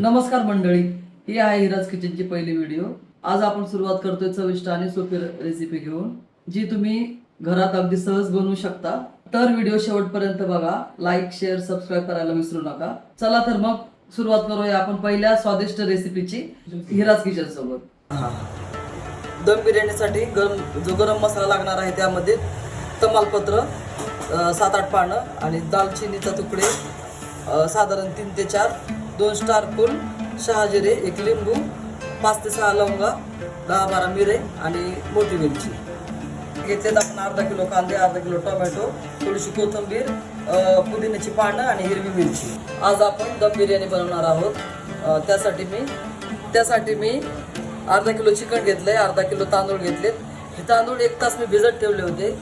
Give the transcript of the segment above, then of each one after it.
नमस्कार मंडळी ही आहे हिराज किचनची पहिली व्हिडिओ आज आपण सुरुवात करतोय चविष्ट आणि सोपी रेसिपी घेऊन जी तुम्ही घरात अगदी सहज बनवू शकता. तर व्हिडिओ शेवटपर्यंत बघा लाईक शेअर सबस्क्राईब करायला विसरू नका. चला तर मग सुरुवात करूया आपण पहिल्या स्वादिष्ट रेसिपीची हिराज किचन सोबत. दम बिर्याणीसाठी गरम जो गरम मसाला लागणार आहे त्यामध्ये तमालपत्र सात आठ पानं आणि दालचिनीचा तुकडे साधारण तीन ते चार दोन स्टार फुल शहाजिरे एक लिंबू पाच ते सहा लवंगा दहा बारा मिरे आणि मोठी मिरची. घेतलेत आपण अर्धा किलो कांदे अर्धा किलो टोमॅटो थोडीशी कोथिंबीर पुदिन्याची पानं आणि हिरवी मिरची. आज आपण दम बिर्याणी बनवणार आहोत. त्यासाठी मी त्यासाठी मी अर्धा किलो चिकन घेतलंय अर्धा किलो तांदूळ घेतलेत. हे तांदूळ एक तास मी भिजत ठेवले होते.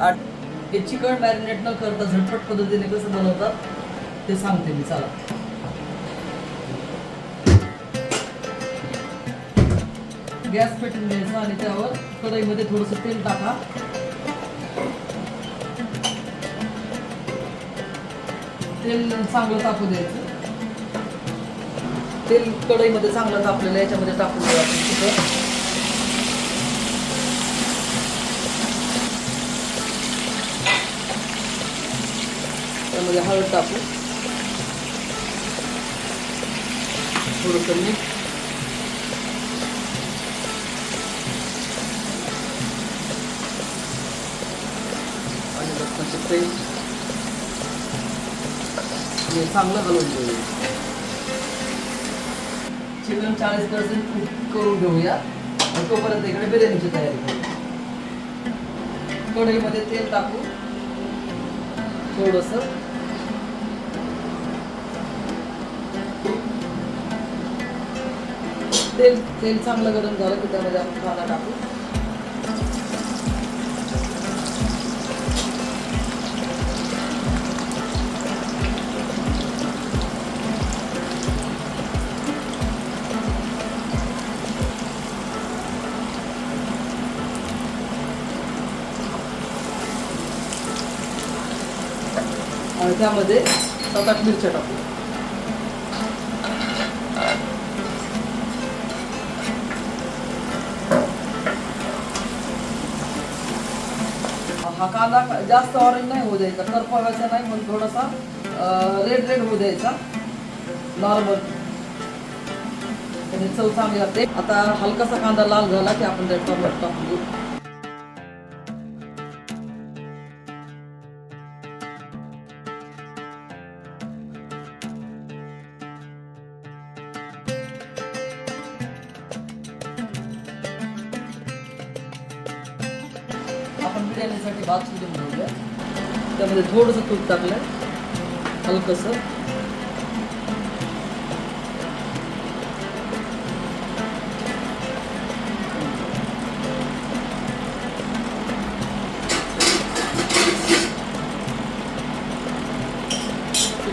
आणि हे चिकन मॅरिनेट न करता झटपट पद्धतीने कसं बनवतात ते सांगते मी. चला. गॅस पेटून द्यायचा आणि त्यावर कढईमध्ये थोडंसं तेल टाका. तेल चांगलं तापू द्यायचं. तेल कढईमध्ये चांगलं तापलेलं याच्यामध्ये टाकून द्यायचं त्यामध्ये हळद टाकू. थोडंसं मीठ. लसणाची हे चांगलं हलवून घेऊया. चिकन चाळीस पर्सेंट कुक करून घेऊया. आणि तोपर्यंत इकडे बिर्याणीची तयारी करू. कढईमध्ये तेल टाकू. थोडस. तेल तेल चांगलं गरम झालं की त्यामध्ये आपण कांदा टाकू. त्यामध्ये सात आठ मिरच्या टाकू. हा कांदा जास्त ऑरेंज नाही होऊ द्यायचा करपवायचा नाही पण थोडासा रेड रेड होऊ द्यायचा नॉर्मल आणि चव चांगली लागते. आता हलकासा कांदा लाल झाला की आपण त्यात टोमॅटो टाकून देऊ. आपण बिर्याणीसाठी भात शिजून घेऊया त्यामध्ये थोडंसं तूप टाकलं. हलकंसं.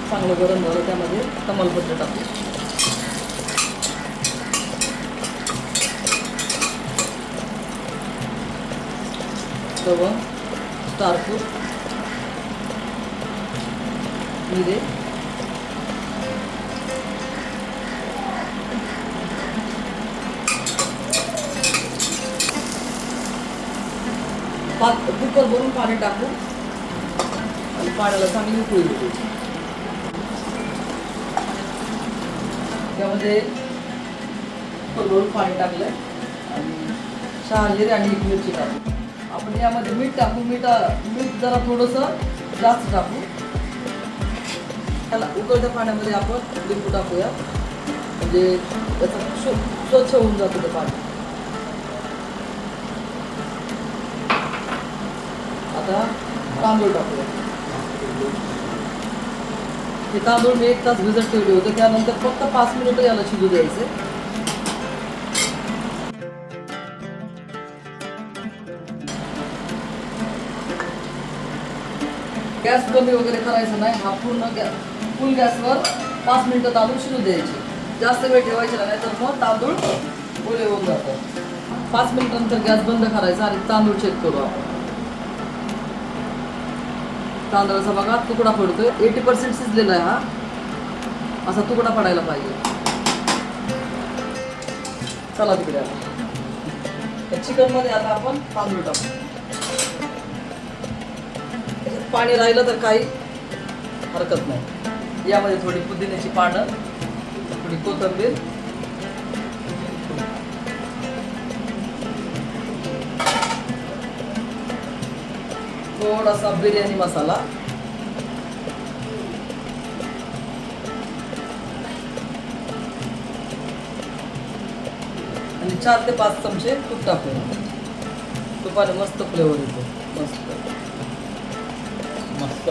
चांगलं गरम झालं त्यामध्ये तमालपत्र टाकू. लवंग स्टारफूड मिरे पात कुकर भरून पाणी टाकू आणि पाण्याला चांगली उकळी देऊ त्यामध्ये कुकर भरून पाणी टाकलंय आणि शहाजिरे आणि एक मिरची टाकू आपण यामध्ये मीठ टाकू मीठ मीठ जरा थोडंसं जास्त टाकू. त्याला उकळत्या पाण्यामध्ये आपण लिंबू टाकूया. म्हणजे त्याचा स्व- स्वच्छ होऊन जातं ते पाणी. आता तांदूळ टाकूया. हे तांदूळ मी एक तास भिजत ठेवले होते त्यानंतर फक्त पाच मिनिटं याला शिजू द्यायचे. गॅस कमी वगैरे करायचं नाही. हा पूर्ण गॅस फुल गॅसवर पाच मिनटं तांदूळ शिजू द्यायचे. जास्त वेळ ठेवायचे नाही तर मग तांदूळ ओले होऊन जातात. पाच मिनिटानंतर गॅस बंद करायचा आणि तांदूळ चेक करू आपण. तांदळाचा बघा तुकडा पडतोय. एटी पर्सेंट शिजलेला आहे हा. असा तुकडा पडायला पाहिजे. चला तिकडे आता. आता आपण तांदूळ टाकू. पाणी राहिलं तर काही हरकत नाही. यामध्ये थोडी पुदिन्याची पानं थोडी कोथिंबीर. थोडासा बिर्याणी मसाला. आणि चार ते पाच चमचे तूप टाकूया तुपाने मस्त फ्लेवर येतो. मस्त. मस्त.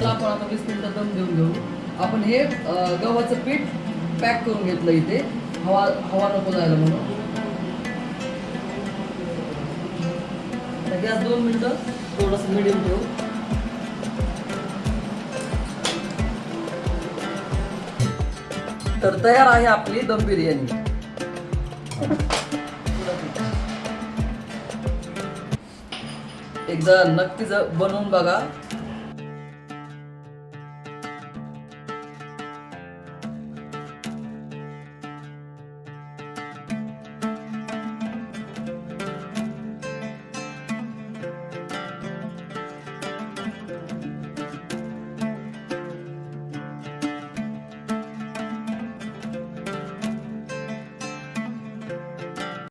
तर आपण आता वीस मिनिटं दम देऊन घेऊ. आपण हे गव्हाचं पीठ पॅक करून घेतलं इथे. हवा हवा नको जायला म्हणून. गॅस दोन मिनिटं थोडंसं मिडियम ठेवू. तर तयार आहे आपली दम बिर्याणी. एकदा नक्कीच बनवून बघा.